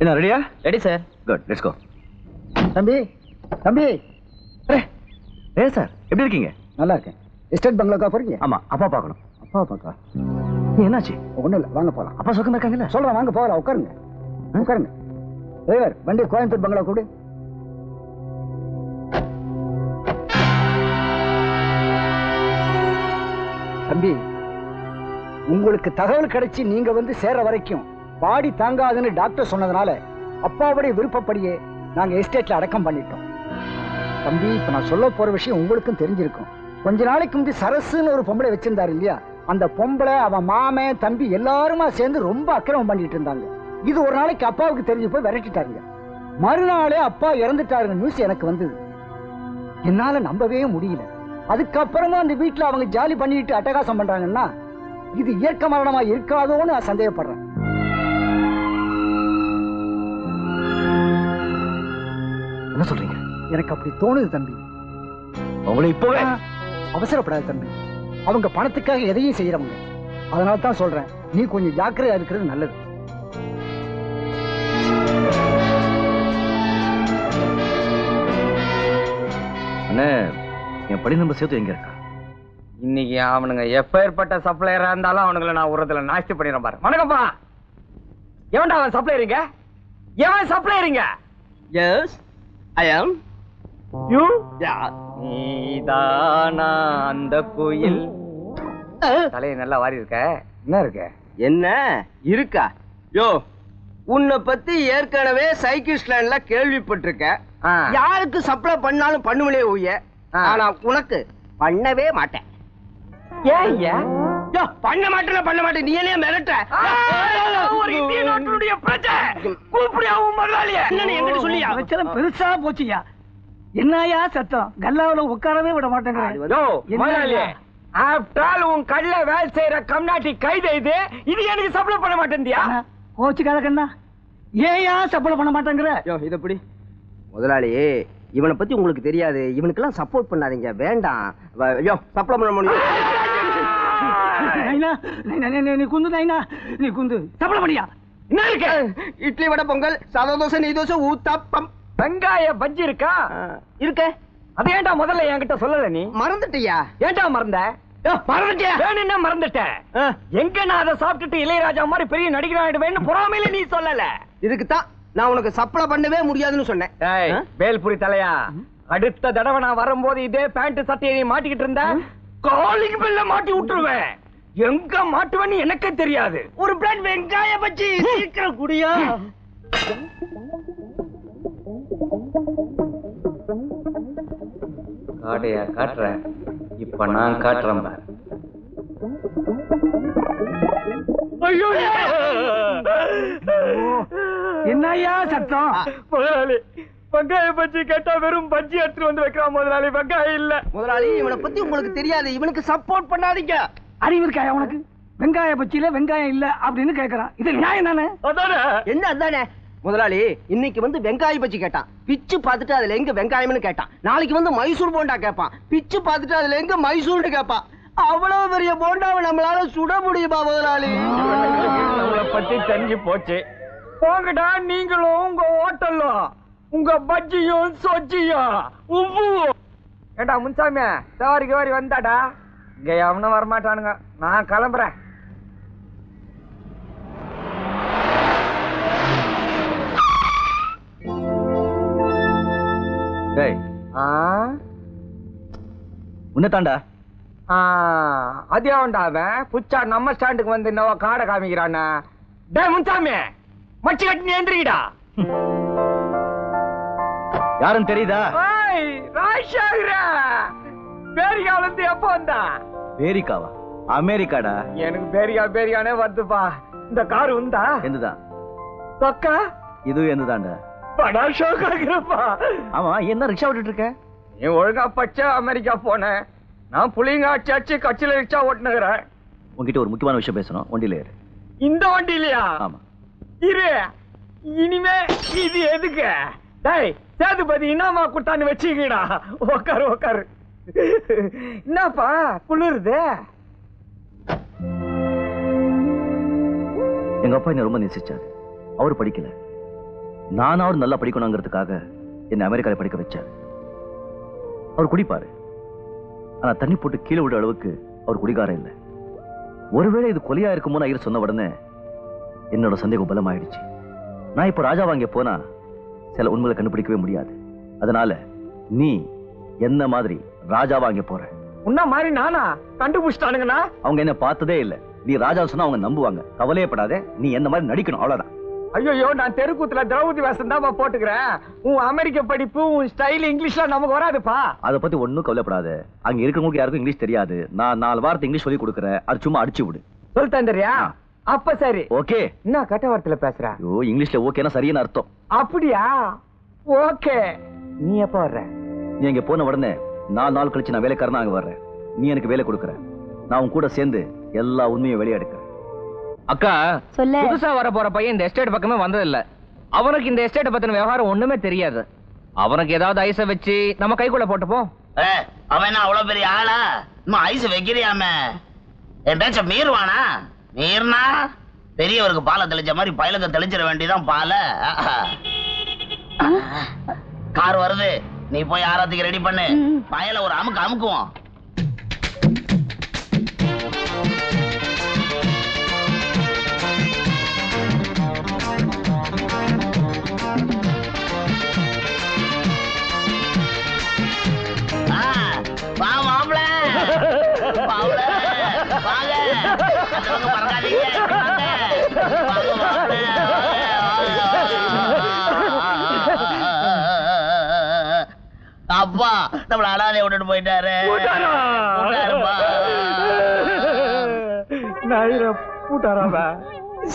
என்ன ரெடியா ready sir good let's go தம்பி தம்பி. ஏ சார் எப்படி இருக்கீங்க? நல்லா இருக்கேன். எஸ்டேட் பங்களாக்கா போறீங்க? ஆமா அப்பா பார்க்கணும். அப்பா பாக்கா என்னாச்சு? ஒண்ணும் இல்லை வாங்க போலாம். அப்பா சுகமா இருக்காங்கல்ல? சொல்றேன் வாங்க போகலாம் உட்காருங்க. உட்காருங்க. டிரைவர் வண்டி கோயம்புத்தூர் பங்களா கூடு தம்பி உங்களுக்கு தகவல் கிடைச்சு நீங்க வந்து சேர வரைக்கும் பாடி தாங்காதுன்னு டாக்டர் சொன்னதுனால அப்பாவுடைய விருப்பப்படியே நாங்க எஸ்டேட்ல அடக்கம் பண்ணிட்டோம். தம்பி இப்ப நான் சொல்ல போற விஷயம் உங்களுக்கும் தெரிஞ்சிருக்கும். கொஞ்ச நாளைக்கு முந்தி சரசுன்னு ஒரு பொம்பளை வச்சிருந்தாரு இல்லையா? அந்த பொம்பளை அவன் மாமன் தம்பி எல்லாருமா சேர்ந்து ரொம்ப அக்கிரமம் பண்ணிட்டு இருந்தாங்க. இது ஒரு நாளைக்கு அப்பாவுக்கு தெரிஞ்சு போய் விரட்டிட்டாருங்க. மறுநாளே அப்பா இறந்துட்டாருங்க நியூஸ் எனக்கு வந்தது. என்னால நம்பவே முடியல. அதுக்கப்புறமா அந்த வீட்டுல அவங்க ஜாலி பண்ணிட்டு அட்டகாசம் பண்றாங்கன்னா இது இயற்க மரணமா இருக்காதோன்னு நான் சந்தேகப்படுறேன். என்ன சொல்றீங்க? எனக்கு அப்படி தோணுது தம்பி. உங்களை இப்போவே அவசரப்படாத தம்பி. அவங்க பணத்துக்காக எதையும் செய்யறவங்க. அதனால தான் சொல்றேன். நீ கொஞ்சம் ஜாக்கிரதையா இருக்கிறது நல்லது. அண்ணே என் படி நம்பர் சேர்த்து எங்க இருக்கா இன்னைக்கு அவனுங்க எப்பேற்பட்ட சப்ளையரா இருந்தாலும் அவனுங்களை நான் உரத்துல நாஸ்தி பண்ணிடுறேன் பாரு. வணக்கம்ப்பா. எவன்டா அவன் சப்ளையரிங்க எவன் சப்ளையரிங்க எஸ் ஐ ஆம் யூ நீதானா அந்த கோயில். தலையை நல்லா வாரி இருக்க என்ன இருக்க? என்ன? இருக்கா. யோ உன்னை பத்தி ஏற்கனவே சைக்கிள் ஸ்டாண்ட்ல கேள்விப்பட்டிருக்கேன். ஆ. யாருக்கு சப்ளை பண்ணாலும் பண்ணுவலே ஊய ஆ. ஆனா உனக்கு பண்ணவே மாட்டேன். ஏன் ஐயா? யோ, பண்ண மாட்டேன் பண்ண மாட்டேன். நீ என்ன மிரட்ட ஒரு நாட்டினுடைய பிரஜை. கூப்பிடியா உன் முதலாளிய என்னன்னு என்கிட்ட சொல்லியா? பிரச்சனை பெருசா போச்சுயா என்னையா சத்தம்? கல்லாவில உட்காரவே விட ஐயா? ஆஃப்டர் ஆல் உன் கல்ல வேலை செய்யற கம்நாட்டி கைது இது இது எனக்கு சப்ளை பண்ண மாட்டேன்டியா கோச்சுக்காத கண்ணா. ஏயா சப்பளம் பண்ண மாட்டேங்கிற? யோ இத புடி. முதலாளி இவனை பத்தி உங்களுக்கு தெரியாது. இவனுக்கெல்லாம் சப்போர்ட் பண்ணாதீங்க. வேண்டாம். யோ சப்ளை பண்ண முடியும் நைனா, நைனா, நைனா, நீ குந்து நைனா. நீ குந்து. சப்பளம் பண்ணியா? என்ன இருக்கு? இட்லி வடை பொங்கல் சாதா தோசை நெய் தோசை ஊத்தாப்பம். வெங்காய பஜ்ஜி இருக்கா? இருக்க. அது ஏன்டா முதல்ல என்கிட்ட சொல்லல நீ? மறந்துட்டியா? ஏன்டா மறந்த? மறந்துட்டியா? வேணும்னா மறந்துட்டேன் எங்க நான் அதை சாப்பிட்டுட்டு இளையராஜா மாதிரி பெரிய நடிகர் ஆயிடுவேன்னு பொறாமையில நீ சொல்லல. இதுக்கு தான் நான் உனக்கு சப்ளை பண்ணவே முடியாதுன்னு சொன்னேன்? வேல்புரி தலையா? அடுத்த தடவை நான் வரும்போது இதே பேண்ட் சட்டையை நீ மாட்டிக்கிட்டு இருந்த காலிங் பெல்ல மாட்டி விட்டுருவேன். எங்க மாட்டுவேன்னு எனக்கே தெரியாது. ஒரு பிளேட் வெங்காய பச்சி சீக்கிரம் குடியா. காடையா காட்டுறேன் இப்ப நான் காட்டுறேன் என்னையா சத்தம்? முதலாளி வெங்காய பஜ்ஜி கேட்டா வெறும் பஜ்ஜி எடுத்துட்டு வந்து வைக்கிறான் முதலாளி. வெங்காயம் இல்ல. முதலாளி இவனை பத்தி உங்களுக்கு தெரியாது. இவனுக்கு சப்போர்ட் பண்ணாதீங்க. அறிவு இருக்காயா உனக்கு? வெங்காய பச்சியில வெங்காயம் இல்ல அப்படின்னு கேக்குறான். இது நியாயம் தானே? அதானே? என்ன அதானே? முதலாளி இன்னைக்கு வந்து வெங்காய பச்சி கேட்டான். பிச்சு பார்த்துட்டு அதுல எங்க வெங்காயம்னு கேட்டான். நாளைக்கு வந்து மைசூர் போண்டா கேட்பான். பிச்சு பார்த்துட்டு அதுல எங்க மைசூர்னு கேட்பான். அவ்வளவு பெரிய போண்டாவை நம்மளால சுட முடியுமா முதலாளி? பத்தி தெரிஞ்சு போச்சு. போங்கடா நீங்களும் உங்க ஹோட்டலும் உங்க பஜ்ஜியும் சொஜ்ஜியும். உப்புவும் ஏண்டா முன்சாமி சவாரி கவாரி வந்தாடா? இங்க எவனும் வரமாட்டானுங்க. நான் கிளம்புறேன். டேய். ஆ? உன்னை தாண்டா? ஆ, அது அவன்டா அவன்? புச்சா நம்ம ஸ்டாண்டுக்கு வந்து என்னவோ காடை காமிக்கிறானா டேய் முன்சாமி மச்சி கட்டி நீ எந்திரிக்கடா. யாருன்னு தெரியுதா? ராஜாகிரா பேரிகால இருந்து எப்போ வந்தா? அமெரிக்காவா அமெரிக்காடா? எனக்கு பேரிகா பேரிகானே வருதுப்பா. இந்த கார் உண்டா? எந்துதான் சொக்கா இதுவும் எந்துதான்டா படா ஷோக் ஆகுறப்பா ஆமா என்ன ரிக்ஷா விட்டுட்டு இருக்க நீ ஒழுங்கா பச்சை அமெரிக்கா போன. நான் புளிங்க அச்சாச்சு கட்சியில ரிக்ஷா ஓட்டுனுகிறேன் உன்கிட்ட ஒரு முக்கியமான விஷயம் பேசணும். வண்டியில ஏறு. இந்த வண்டி இல்லையா ஆமா. இரு. இனிமே இது எதுக்கு? டேய் சேதுபதி என்னம்மா குட்டான்னு வச்சுக்கடா. உக்காரு உக்காரு. என்னப்பா குளிருது? எங்க அப்பா என்ன ரொம்ப நேசிச்சாரு. அவர் படிக்கல. நான் அவர் நல்லா படிக்கணுங்கிறதுக்காக என்னை அமெரிக்காவில் படிக்க வச்சார். அவர் குடிப்பாரு. ஆனா தண்ணி போட்டு கீழே விட அளவுக்கு அவர் குடிகாரம் இல்லை. ஒருவேளை இது கொலையா இருக்குமோன்னு ஐயர் சொன்ன உடனே என்னோட சந்தேகம் பலமாயிடுச்சு. நான் இப்போ ராஜா வாங்க போனா சில உண்மைகளை கண்டுபிடிக்கவே முடியாது. அதனால நீ என்ன மாதிரி ராஜா வாங்க போற? உன்ன மாதிரி நானா? கண்டுபிடிச்சிட்டானுங்கண்ணா. அவங்க என்ன பார்த்ததே இல்ல. நீ ராஜா சொன்னா அவங்க நம்புவாங்க. கவலையப்படாத. நீ என்ன மாதிரி நடிக்கணும்? அவ்வளவுதான். ஐயோ நான் தெருக்கூத்துல திரௌபதி வேஷம் தான் போட்டுக்கிறேன். உன் அமெரிக்க படிப்பு உன் ஸ்டைல் இங்கிலீஷ்லாம் நமக்கு வராதுப்பா. அதை பத்தி ஒண்ணும் கவலைப்படாத. அங்க இருக்கிறவங்களுக்கு யாருக்கும் இங்கிலீஷ் தெரியாது. நான் நாலு வாரத்தை இங்கிலீஷ் சொல்லி கொடுக்குறேன். அது சும்மா அடிச்சு விடு. சொல் தந்தரியா அப்ப சரி. ஓகே. என்ன கட்ட வார்த்தையில பேசுற? ஐயோ இங்கிலீஷ்ல ஓகேனா சரியான அர்த்தம். அப்படியா? ஓகே. நீ எப்ப வர்ற? நீ இங்க போன உடனே நாலு நாள் கழிச்சு நான் வேலைக்காரனா அங்க வர்றேன். நீ எனக்கு வேலை கொடுக்குற. நான் உன் கூட சேர்ந்து எல்லா உண்மையும் வெளியே எடுக்கிறேன். அக்கா சொல்லு. புதுசா வர போற பையன் இந்த எஸ்டேட் பக்கமே வந்தது இல்ல அவனுக்கு இந்த எஸ்டேட் பத்தின விவகாரம் ஒண்ணுமே தெரியாது. அவனுக்கு ஏதாவது ஐஸ வச்சு நம்ம கைக்குள்ள போட்டுப்போம். அவன் என்ன அவ்வளவு பெரிய ஆளா? இன்னும் ஐஸ் வைக்கிறியாம? என் பேச்ச மீறுவானா? மீறினா பெரியவருக்கு பாலை தெளிச்ச மாதிரி பயலுக்கு தெளிச்சிட வேண்டியதான் பாலை. கார் வருது. நீ போய் ஆராத்திக்கு ரெடி பண்ணு. பயல ஒரு அமுக்கு அமுக்குவோம் நம்மள அனாதை விட்டுட்டு போயிட்டாரு.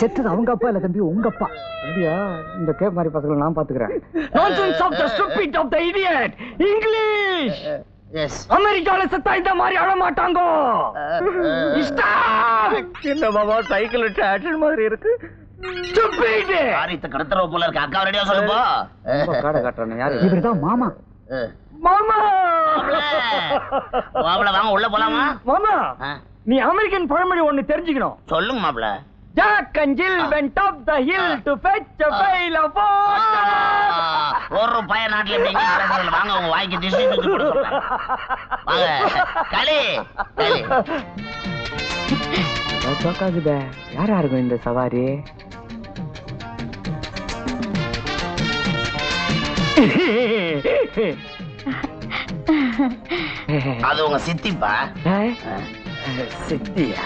செத்தது அவங்க அப்பா இல்ல தம்பி உங்க அப்பா. அப்படியா இந்த கேப் மாதிரி பசங்களை நான் பாத்துக்கிறேன். Nonsense of the stupid of the idiot English Yes. அமெரிக்கால செத்தா இந்த மாதிரி அழ மாட்டாங்க. என்ன பாபா சைக்கிள் ஆக்ஷன் மாதிரி இருக்கு? ஸ்டூபிட் காரியத்தை கடத்துறவ போல இருக்கு. அக்கா ரெடியா சொல்லுப்பா காடை காட்டுறானே யாரு? இவர்தான் மாமா. மாமா! மாப்பிள! வாங்க உள்ள போலாமா? மாமா! நீ அமெரிக்கன் பழமொழி ஒண்ணு தெரிஞ்சுக்கணும். சொல்லுங்க மாப்பிள. Jack and Jill went up the hill to fetch a pail of water. ஒரு பய நாட்டுல இங்கிலீஷ் பேசுறதுல வாங்க உங்க வாய்க்கு திசை தூக்கி சொல்றேன். வாங்க. களி களி. ஜோக்காகுதே யாரா இருக்கும் இந்த சவாரி? அது உங்க சித்திப்பா? சித்தியா?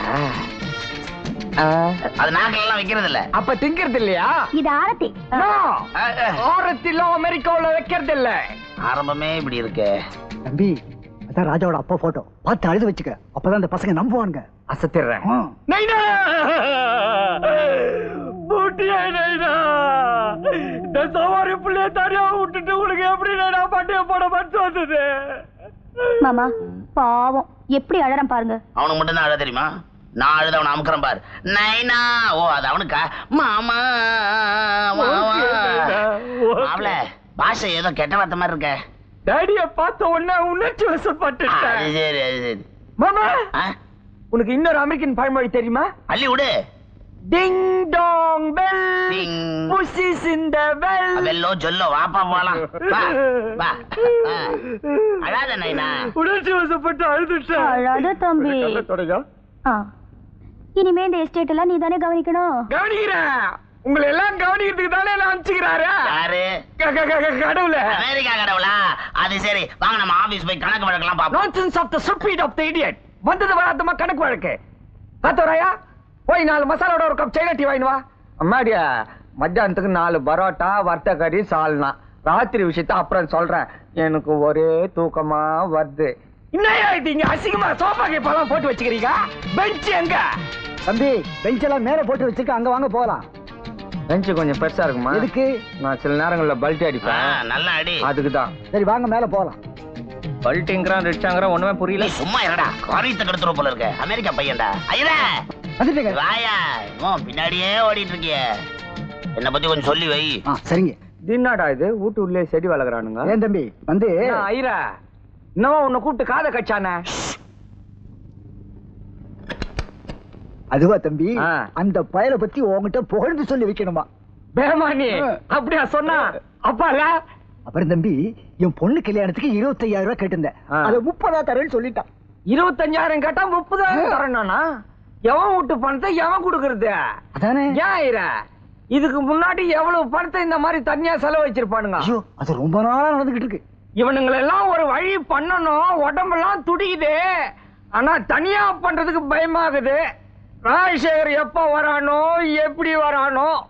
அது நாக்கில எல்லாம் வைக்கிறது இல்ல அப்ப திங்கிறது இல்லையா இது ஆரத்தி. No. ஆரத்தில அமெரிக்காவுல வைக்கிறது இல்ல ஆரம்பமே இப்படி இருக்கு. தம்பி அதான் ராஜாவோட அப்பா போட்டோ பார்த்து அழுது வச்சுக்க. அப்பதான் அந்த பசங்க நம்புவானுங்க. அசத்திடுறேன். ஆ. நைனா! பூட்டியா நைனா! இந்த சவாரி புள்ளைய தனியா விட்டுட்டு உங்களுக்கு எப்படி நைனா பட்டிய போட மனசு வந்தது? மாமா. பாவம். எப்படி அழறான் பாருங்க. அவனுக்கு மட்டும் தான் அழ தெரியுமா? நான் அழுத அவனை அமுக்கிறேன் பாரு. நைனா. ஓ அது அவனுக்கா? மாமா மாமா மாப்ள பாஷை ஏதோ கெட்ட வார்த்தை மாதிரி இருக்க. டேடிய பார்த்த உடனே உணர்ச்சி அது வசப்பட்டுட்டேன் சரி சரி. மாமா உனக்கு இன்னொரு அமெரிக்கன் பழமொழி தெரியுமா? அள்ளி விடு. Ding dong bell. Pussy's in the bell வெல்லோ சொல்லோ வாப்பா போலாம். வா வா. ஆ. அழாத நைனா. உணர்ச்சி வசப்பட்டு அழுதுட்டேன். அழாத தம்பி. தொடங்க. இனிமே இந்த எஸ்டேட் எல்லாம் நீ தானே கவனிக்கணும். கவனிக்கிறேன் உங்களை எல்லாம் கவனிக்கிறதுக்கு தானே நான் அனுப்பிச்சுக்கிறாரு. யாரு? க- க- க- க- கடவுளே. அமெரிக்கா கடவுளா? அது சரி. வாங்க நம்ம ஆபீஸ் போய் கணக்கு வழக்கெல்லாம் பாப்போம் nonsense of the stupid of the idiot வந்தது வராதமா கணக்கு வழக்கு. காத்தோராயா போய் நாலு மசாலோட ஒரு கப் சைனா டீ வா. அம்மாடியா மத்தியானத்துக்கு நாலு பரோட்டா வறுத்த கறி சால்னா. ராத்திரி விஷயத்த அப்புறம் சொல்றேன். எனக்கு ஒரே தூக்கமா வருது. என்னையா இது இங்க அசிங்கமா சோஃபா கேப்பெல்லாம் போட்டு வச்சுக்கிறீங்க? பெஞ்ச் எங்க? தம்பி பெஞ்ச் எல்லாம் மேல போட்டு வச்சிருக்க அங்க வாங்க போகலாம். பெஞ்ச் கொஞ்சம் பெருசா இருக்குமா? எதுக்கு? நான் சில நேரங்கள்ல பல்ட்டி அடிப்பேன். நல்ல அடி. அதுக்கு தான் சரி வாங்க மேல போகலாம். பல்ட்டிங்கிறான் ரிச்சாங்கிறான் ஒண்ணுமே புரியல. சும்மா இருடா காரியத்தை கெடுத்துற போல இருக்க. அமெரிக்கா பையன்டா. ஐயா வந்துட்டுங்க. வாயா ஓ பின்னாடியே ஓடிட்டு இருக்கிய என்ன பத்தி கொஞ்சம் சொல்லி வை. ஆ சரிங்க. தின்னாடா இது? வீட்டு உள்ளே செடி வளர்க்குறானுங்க. ஏன் தம்பி வந்து ஐரா இன்னும் உன்னை கூப்பிட்டு காதை கச்சானே? அதுவா தம்பி. அந்த பயலை பத்தி உன்கிட்ட புகழ்ந்து சொல்லி வைக்கணுமா? பேமானி அப்படியா சொன்னா? அப்பால அப்புறம் தம்பி என் பொண்ணு கல்யாணத்துக்கு இருபத்தையாயிரம் ரூபாய் கேட்டிருந்தேன். அதை முப்பதா தரேன்னு சொல்லிட்டான். இருபத்தஞ்சாயிரம் கேட்டா முப்பதாயிரம் தரணும்னா எவன் வீட்டு பணத்தை எவன் கொடுக்கறது? அதானே. ஏன்? இதுக்கு முன்னாடி எவ்வளவு பணத்தை இந்த மாதிரி தனியா செலவு வச்சிருப்பானுங்க அது ரொம்ப நாளா நடந்துகிட்டு இருக்கு. இவனுங்களெல்லாம் ஒரு வழி பண்ணணும். உடம்பெல்லாம் துடிக்குது. ஆனா தனியா பண்றதுக்கு பயமாகுது. ராஜசேகர் எப்ப வரானோ எப்படி வரானோ.